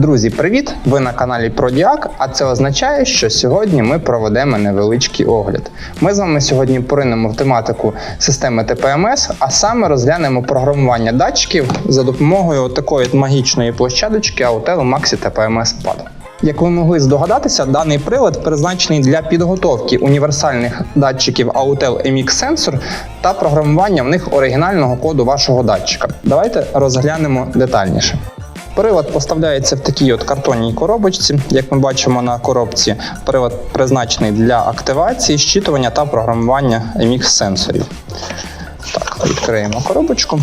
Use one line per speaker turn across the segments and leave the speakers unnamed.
Друзі, привіт! Ви на каналі Продіак, а це означає, що сьогодні ми проведемо невеличкий огляд. Ми з вами сьогодні поринемо в тематику системи ТПМС, а саме розглянемо програмування датчиків за допомогою такої магічної площадочки Autel Maxi TPMS Pad. Як ви могли здогадатися, даний прилад призначений для підготовки універсальних датчиків Autel MX Sensor та програмування в них оригінального коду вашого датчика. Давайте розглянемо детальніше. Прилад поставляється в такій от картонній коробочці. Як ми бачимо на коробці, прилад призначений для активації, щитування та програмування MX сенсорів. Так, відкриємо коробочку.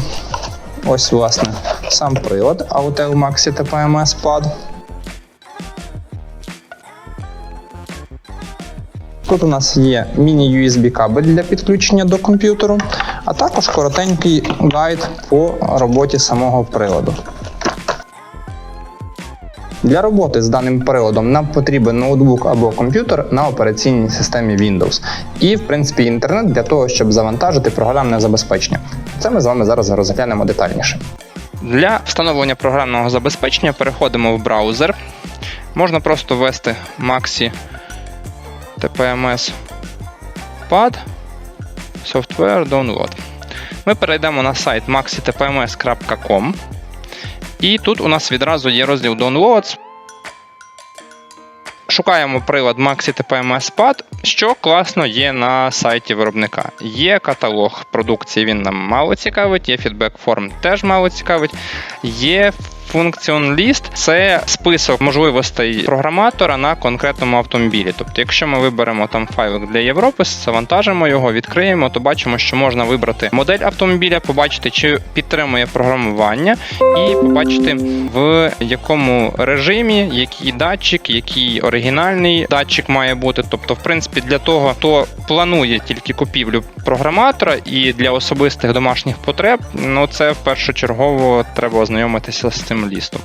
Ось, власне, сам прилад Autel Maxi TPMS Pad. Тут у нас є міні-USB кабель для підключення до комп'ютеру, а також коротенький гайд по роботі самого приладу. Для роботи з даним приладом нам потрібен ноутбук або комп'ютер на операційній системі Windows. І, в принципі, інтернет для того, щоб завантажити програмне забезпечення. Це ми з вами зараз розглянемо детальніше. Для встановлення програмного забезпечення переходимо в браузер. Можна просто ввести Maxi TPMS Pad Software Download. Ми перейдемо на сайт maxitpms.com. І тут у нас відразу є розділ Downloads. Шукаємо прилад Maxi TPMS Pad, що класно є на сайті виробника. Є каталог продукції, він нам мало цікавить, є фідбек форм теж мало цікавить. Є List – це список можливостей програматора на конкретному автомобілі. Тобто, якщо ми виберемо там файлик для Європи, завантажимо його, відкриємо, то бачимо, що можна вибрати модель автомобіля, побачити, чи підтримує програмування, і побачити в якому режимі, який датчик, який оригінальний датчик має бути. Тобто, в принципі, для того, хто планує тільки купівлю програматора і для особистих домашніх потреб, ну це в першочергово треба ознайомитися з цим лістом.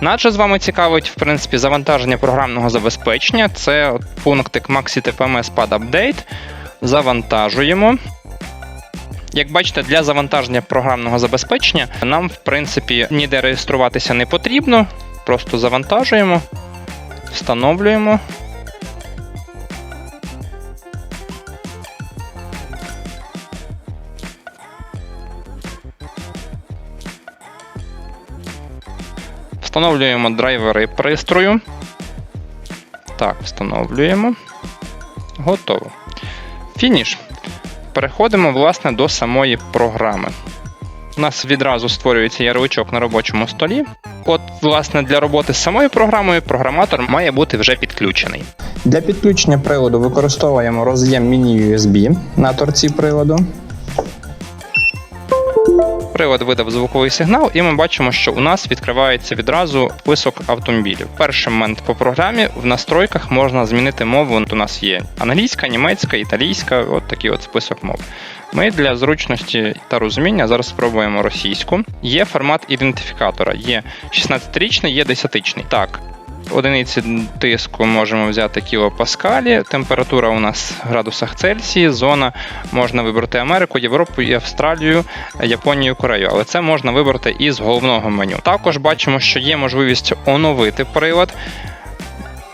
Наче з вами цікавить, в принципі, завантаження програмного забезпечення. Це пунктик Maxi TPMS Pad Update. Завантажуємо. Як бачите, для завантаження програмного забезпечення нам, в принципі, ніде реєструватися не потрібно. Просто завантажуємо, встановлюємо. Встановлюємо драйвери пристрою. Так, встановлюємо. Готово. Фініш. Переходимо, власне, до самої програми. У нас відразу створюється ярличок на робочому столі. От, власне, для роботи з самою програмою програматор має бути вже підключений. Для підключення приладу використовуємо роз'єм міні-USB на торці приладу. Прилад видав звуковий сигнал, і ми бачимо, що у нас відкривається відразу список автомобілів. Перший момент по програмі в настройках можна змінити мову. У нас є англійська, німецька, італійська, от такий от список мов. Ми для зручності та розуміння зараз спробуємо російську. Є формат ідентифікатора, є 16-річний, є 10-річний. Так, одиниці тиску можемо взяти кілопаскалі, температура у нас в градусах Цельсії, зона можна вибрати Америку, Європу Австралію, Японію, Корею, але це можна вибрати із головного меню. Також бачимо, що є можливість оновити прилад.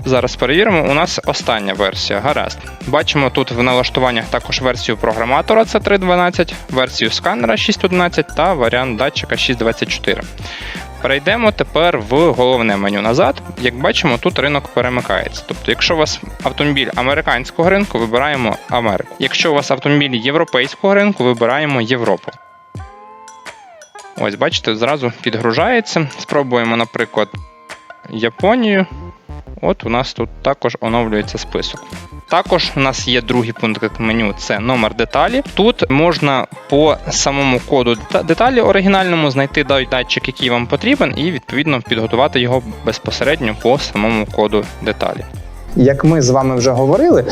Зараз перевіримо. У нас остання версія. Гаразд. Бачимо тут в налаштуваннях також версію програматора c 3.12, версію сканера 6.11 та варіант датчика 6.24. Перейдемо тепер в головне меню назад. Як бачимо, тут ринок перемикається. Тобто, якщо у вас автомобіль американського ринку, вибираємо Америку. Якщо у вас автомобіль європейського ринку, вибираємо Європу. Ось, бачите, зразу підгружається. Спробуємо, наприклад, Японію. От у нас тут також оновлюється список. Також у нас є другий пункт меню це номер деталі. Тут можна по самому коду деталі оригінальному знайти датчик, який вам потрібен, і відповідно підготувати його безпосередньо по самому коду деталі. Як ми з вами вже говорили,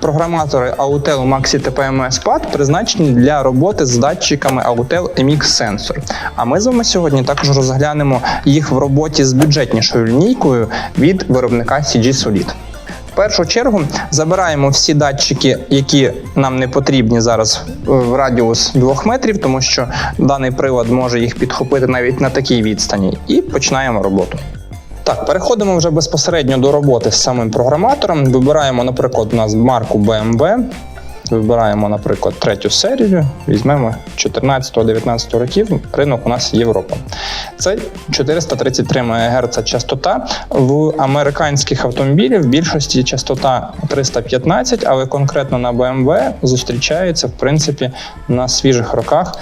програматори Autel Maxi TPMS Pad призначені для роботи з датчиками Autel MX Sensor. А ми з вами сьогодні також розглянемо їх в роботі з бюджетнішою лінійкою від виробника CG Solid. В першу чергу забираємо всі датчики, які нам не потрібні зараз в радіус 2 метрів, тому що даний прилад може їх підхопити навіть на такій відстані, і починаємо роботу. Так, переходимо вже безпосередньо до роботи з самим програматором. Вибираємо, наприклад, у нас марку BMW. Вибираємо, наприклад, третю серію, візьмемо 14-19 років, ринок у нас Європа. Це 433 МГц частота. В американських автомобілів в більшості частота 315, але конкретно на BMW зустрічається в принципі на свіжих роках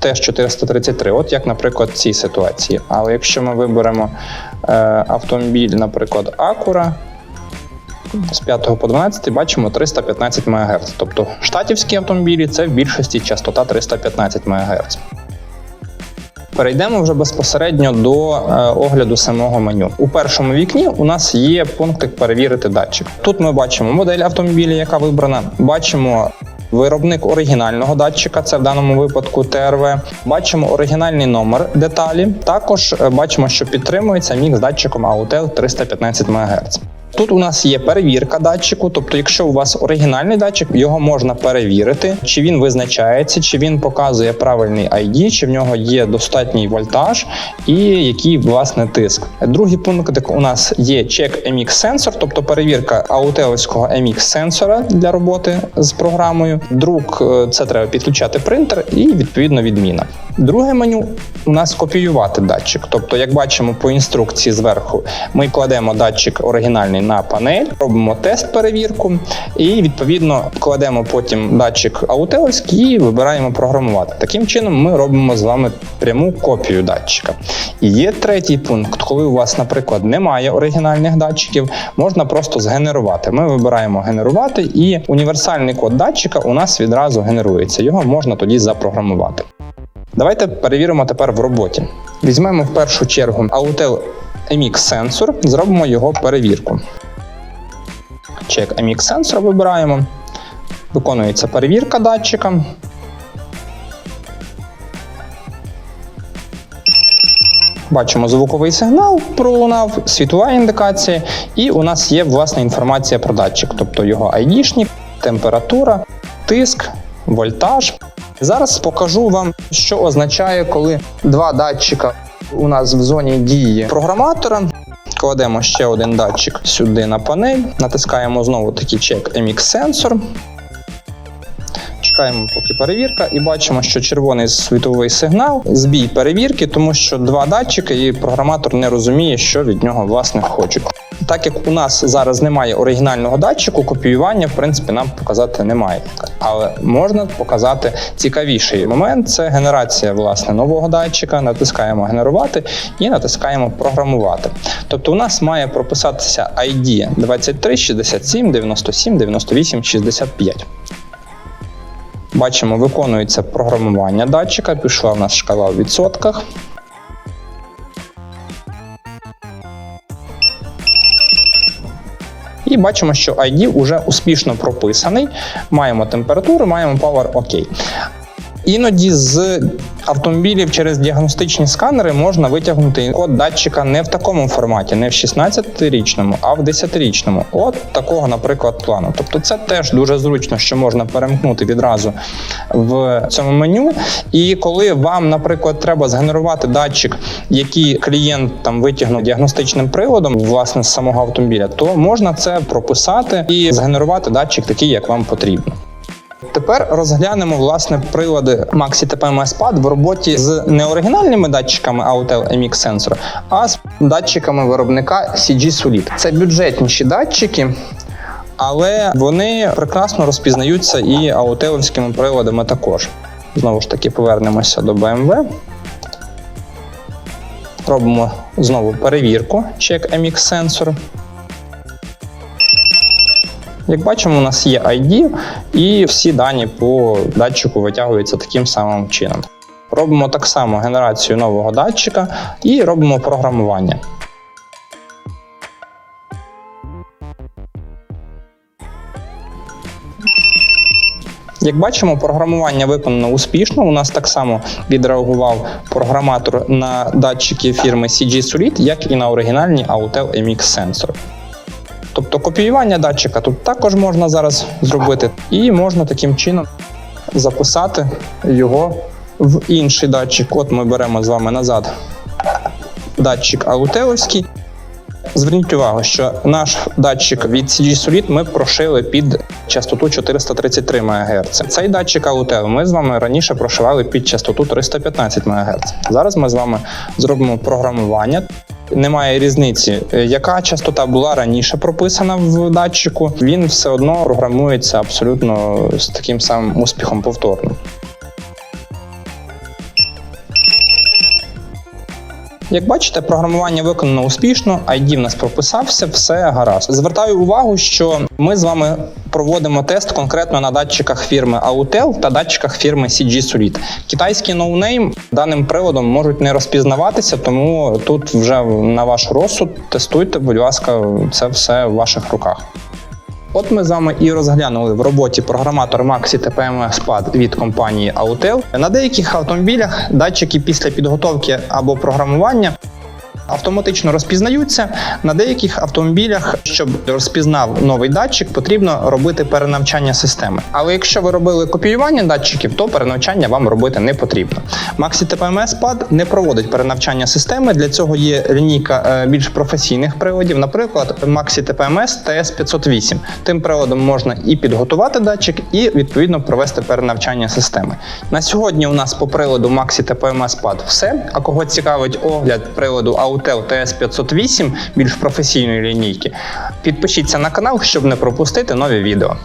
теж 433. От як, наприклад, в цій ситуації. Але якщо ми виберемо е, автомобіль, наприклад, Acura, з 5 по 12 бачимо 315 МГц. Тобто штатівські автомобілі це в більшості частота 315 МГц. Перейдемо вже безпосередньо до е, огляду самого меню. У першому вікні у нас є пунктик перевірити датчик. Тут ми бачимо модель автомобіля, яка вибрана. Бачимо виробник оригінального датчика, це в даному випадку ТРВ. Бачимо оригінальний номер деталі. Також е, бачимо, що підтримується мікс датчиком AUTEL 315 МГц. Тут у нас є перевірка датчику, тобто, якщо у вас оригінальний датчик, його можна перевірити, чи він визначається, чи він показує правильний ID, чи в нього є достатній вольтаж і який власне тиск. Другий пункт у нас є чек MX сенсор, тобто перевірка аутеловського MX сенсора для роботи з програмою. Друк е, це треба підключати принтер і відповідно відміна. Друге меню у нас копіювати датчик. Тобто, як бачимо по інструкції зверху, ми кладемо датчик оригінальний на панель, робимо тест перевірку, і відповідно кладемо потім датчик аутеловський і вибираємо програмувати. Таким чином, ми робимо з вами пряму копію датчика. І є третій пункт, коли у вас, наприклад, немає оригінальних датчиків, можна просто згенерувати. Ми вибираємо генерувати, і універсальний код датчика у нас відразу генерується. Його можна тоді запрограмувати. Давайте перевіримо тепер в роботі. Візьмемо в першу чергу Autel MX сенсор, зробимо його перевірку. Чек MX сенсор вибираємо. Виконується перевірка датчика. Бачимо звуковий сигнал, пролунав, світова індикація, і у нас є власна інформація про датчик, тобто його ID-шник, температура, тиск, вольтаж. Зараз покажу вам, що означає, коли два датчика у нас в зоні дії програматора. Кладемо ще один датчик сюди на панель, натискаємо знову таки чек MX сенсор. Чекаємо, поки перевірка, і бачимо, що червоний світовий сигнал, збій перевірки, тому що два датчики, і програматор не розуміє, що від нього власне хочуть. Так як у нас зараз немає оригінального датчику, копіювання в принципі нам показати немає. Але можна показати цікавіший момент це генерація власне нового датчика. Натискаємо генерувати і натискаємо програмувати. Тобто, у нас має прописатися ID 23 67 97 98 65. Бачимо, виконується програмування датчика. Пішла в нас шкала в відсотках. І бачимо, що ID вже успішно прописаний. Маємо температуру, маємо Power OK. Іноді з автомобілів через діагностичні сканери можна витягнути код датчика не в такому форматі, не в 16-річному, а в 10-річному. От такого, наприклад, плану. Тобто, це теж дуже зручно, що можна перемкнути відразу в цьому меню. І коли вам, наприклад, треба згенерувати датчик, який клієнт там витягнув діагностичним приладом, власне, з самого автомобіля, то можна це прописати і згенерувати датчик такий, як вам потрібно. Тепер розглянемо власне прилади Maxi TPMS Pad в роботі з не оригінальними датчиками Autel MX сенсора, а з датчиками виробника CG Solid. Це бюджетніші датчики. Але вони прекрасно розпізнаються і аутеловськими приладами також. Знову ж таки, повернемося до BMW. Робимо знову перевірку, чек MX сенсор. Як бачимо, у нас є ID, і всі дані по датчику витягуються таким самим чином. Робимо так само генерацію нового датчика і робимо програмування. Як бачимо, програмування виконано успішно. У нас так само відреагував програматор на датчики фірми CG Solid, як і на оригінальні Autel MX сенсор. Тобто копіювання датчика тут також можна зараз зробити, і можна таким чином записати його в інший датчик. От ми беремо з вами назад датчик аутеловський.
Зверніть увагу, що наш датчик від CG Solid ми прошили під частоту 433 МГц. Цей датчик AUTEL ми з вами раніше прошивали під частоту 315 МГц. Зараз ми з вами зробимо програмування. Немає різниці, е, яка частота була раніше прописана в датчику. Він все одно програмується абсолютно з таким самим успіхом повторно. Як бачите, програмування виконано успішно, ID в нас прописався, все гаразд. Звертаю увагу, що ми з вами проводимо тест конкретно на датчиках фірми Autel та датчиках фірми CG Solid. Китайський ноунейм даним приладом можуть не розпізнаватися, тому тут вже на ваш розсуд тестуйте, будь ласка, це все в ваших руках. От ми з вами і розглянули в роботі програматор Maxi TPM SPAD від компанії Autel. На деяких автомобілях датчики після підготовки або програмування автоматично розпізнаються. На деяких автомобілях, щоб розпізнав новий датчик, потрібно робити перенавчання системи. Але якщо ви робили копіювання датчиків, то перенавчання вам робити не потрібно. Maxi TPMS PAD не проводить перенавчання системи. Для цього є лінійка е, більш професійних приладів, наприклад, Maxi TPMS TS508. Тим приладом можна і підготувати датчик, і відповідно провести перенавчання системи. На сьогодні у нас по приладу Maxi TPMS PAD все. А кого цікавить огляд приладу Autel TS508 більш професійної лінійки, підпишіться на канал, щоб не пропустити нові відео.